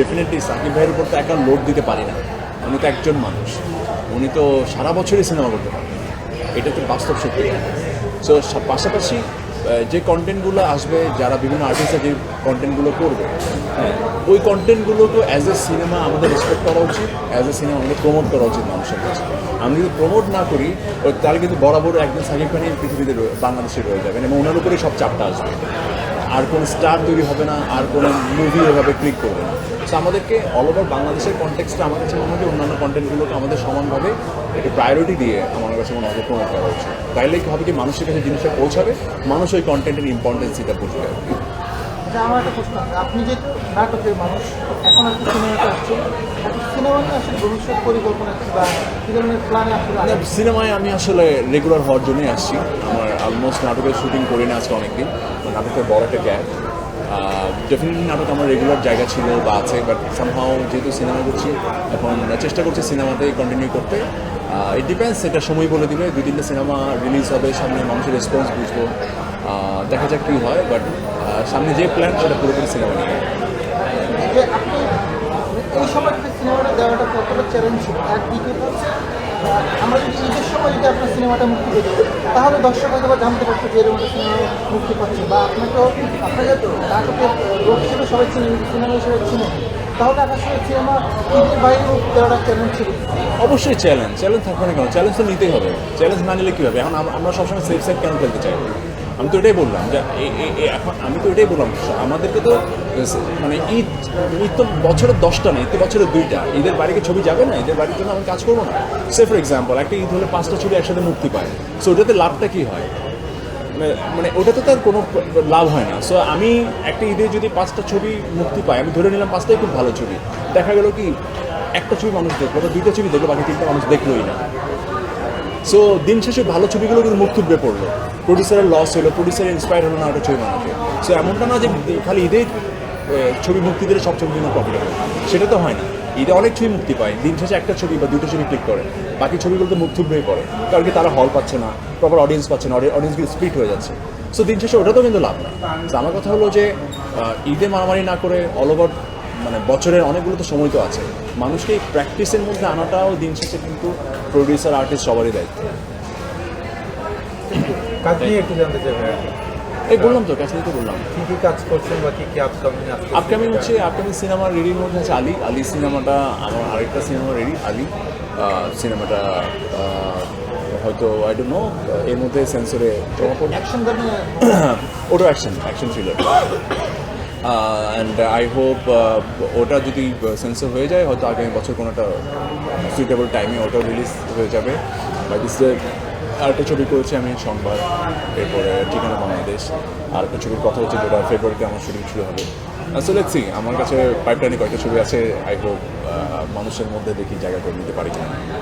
Definitely Shakib ভাইয়ের উপর তো একা লোড দিতে পারি না। উনি তো একজন মানুষ। উনি তো সারা বছরই সিনেমা করতে পারেন। এটা তো বাস্তব সত্যি। সো পাশাপাশি যে কন্টেন্টগুলো আসবে, যারা বিভিন্ন আর্টিস্টরা যে কন্টেন্টগুলো করবে হ্যাঁ ওই কন্টেন্টগুলোকে অ্যাজ এ সিনেমা আমাদের রেসপেক্ট করা উচিত অ্যাজ এ সিনেমা আমাদের প্রমোট করা উচিত মানুষের কাছে। আমি যদি প্রমোট না করি তাহলে কিন্তু বরাবর একজন সাকিব খানই পৃথিবীতে বাংলাদেশে রয়ে যাবেন এবং ওনার উপরেই সব চাপটা আসবে। আর কোনো স্টার তৈরি হবে না, আর কোনো মুভি এভাবে ক্লিক করবে না। সো আমাদেরকে অল ওভার বাংলাদেশের কন্টেক্সটা আমার কাছে মনে হয় অন্যান্য কন্টেন্টগুলোকে আমাদের সমানভাবে একটু প্রায়োরিটি দিয়ে আমার কাছে মনে হয় প্রমোট করা উচিত। তাইলে কি হবে কি মানুষের কাছে জিনিসটা পৌঁছাবে? মানুষ ওই কন্টেন্টের ইম্পর্টেন্সিটা বুঝবে। আর আমার একটা প্রশ্ন আছে। আপনি যে নাটকের মানুষ এখন আপনি সিনেমাতে আসছেন সিনেমা নিয়ে আসলে ভবিষ্যৎ পরিকল্পনা কি বা কি ধরনের প্ল্যানে আসলে সিনেমায় আমি আসলে রেগুলার হওয়ার জন্যই আসছি। আমার অলমোস্ট নাটকের শুটিং করি না আজকে অনেকদিন নাটকের বড় একটা গ্যাপ ডেফিনেটলি নাটক আমার রেগুলার জায়গা ছিল বা আছে বাট সামহাও যেহেতু সিনেমা করছি এখন চেষ্টা করছি সিনেমাতেই কন্টিনিউ করতে। ইট ডিপেন্ডস সেটা সময় বলে দিবে দুই তিনটা সিনেমা রিলিজ হবে সামনে মানুষের রেসপন্স বুঝব। দেখা যাক কী হয় বাট সামনে যে প্ল্যান সেটা পুরোপুরি সিনেমা নিয়ে। এই সিনেমাটা দেওয়াটা কতটা চ্যালেঞ্জ একদিকে আমরা যদি ঈদের সময় যদি আপনার সিনেমাটা মুক্তি পেত তাহলে দর্শক হয়তো বা জানতে পারতো যে এরকম সিনেমা মুক্তি পাচ্ছে বা আপনাকেও আপনাকে তো নাটকের লোক হিসেবে সবাই চিনে সিনেমা হিসেবে চিনে। তাহলে আপনার সঙ্গে সিনেমা ঈদের বাইরেও দেওয়াটা চ্যালেঞ্জ ছিল। অবশ্যই চ্যালেঞ্জ চ্যালেঞ্জ থাকবে না কেন? চ্যালেঞ্জ তো নিতেই হবে। চ্যালেঞ্জ না নিলে কী হবে? এখন আমরা সবসময় সেফ সাইড কেন খেলতে চাই? আমি তো এটাই বললাম যে এখন আমি তো এটাই বললাম আমাদেরকে তো মানে ঈদ ঈদ তো বছরের দশটা নেই ঈদ তো বছরের দুইটা। ঈদের বাড়ি কি ছবি যাবে না, ঈদের বাড়ির জন্য আমি কাজ করব না। সে ফর এক্সাম্পল একটা ঈদ হলে পাঁচটা ছবি একসাথে মুক্তি পায়। সো ওটাতে লাভটা কী হয়? মানে- মানে ওটাতে তার কোনো লাভ হয় না। সো আমি একটা ঈদে যদি পাঁচটা ছবি মুক্তি পাই, আমি ধরে নিলাম পাঁচটাই খুব ভালো ছবি। দেখা গেল কি, একটা ছবি মানুষ দেখল দুইটা ছবি দেখল, বাকি তিনটা মানুষ দেখলোই না। সো দিন শেষে ভালো ছবিগুলো কিন্তু মুখ থুবড়ে পড়ল। প্রডিউসারের লস হলো প্রডিউসার ইন্সপায়ার হলো না একটা ছবি বানাতে। সো এমনটা না যে খালি ঈদের ছবি মুক্তি দিলে সব ছবির কিন্তু প্রফিট হবে সেটা তো হয় না। ঈদে অনেক ছবি মুক্তি পায়। দিন শেষে একটা ছবি বা দুটো ছবি ক্লিক করে। বাকি ছবিগুলো তো মুখ থুবড়েই পড়ে। কারণ কি তারা হল পাচ্ছে না প্রপার অডিয়েন্স পাচ্ছে না অডিয়েন্সগুলো স্প্লিট হয়ে যাচ্ছে। সো দিন শেষে ওটা তো কিন্তু লাভ না। আমার কথা হলো যে ঈদে মারামারি না করে অল ওভার মানে বছরের অনেকগুলো তো সময় তো আছে। মানুষকে এই প্র্যাকটিসের মধ্যে আনাটাও দিন শেষে কিন্তু প্রডিউসার আর্টিস্ট সবারই দায়িত্ব। কাজ নিয়ে একটু জানতে চাই এই বললাম তো কাছে তো বললাম। কি কি কাজ করছেন বা কি কি আপকামিং আপকামিং হচ্ছে আপকামিং সিনেমা রেডির মধ্যে আছে আলি। আলি সিনেমাটা আমার আরেকটা সিনেমা রেডি আলি। সিনেমাটা হয়তো আই ডোন্ট নো এর মধ্যে সেন্সরে ওটা action action thriller and I hope ওটা যদি সেন্সর হয়ে যায়, হয়তো আগামী বছর কোনো একটা সুইটেবল টাইমে ওটা রিলিজ হয়ে যাবে। বা দিসে আরেকটা ছবি করেছি আমি সংবাদ এরপরে ঠিকানা বাংলাদেশ। আর একটা ছবির কথা হচ্ছে যেটা ফেব্রুয়ারিতে আমার শুটিং শুরু হবে। সো লেটস সি আমার কাছে পাইপলাইনে কয়েকটা ছবি আছে আই হোপ মানুষের মধ্যে দেখি জায়গা করে নিতে পারি কিনা।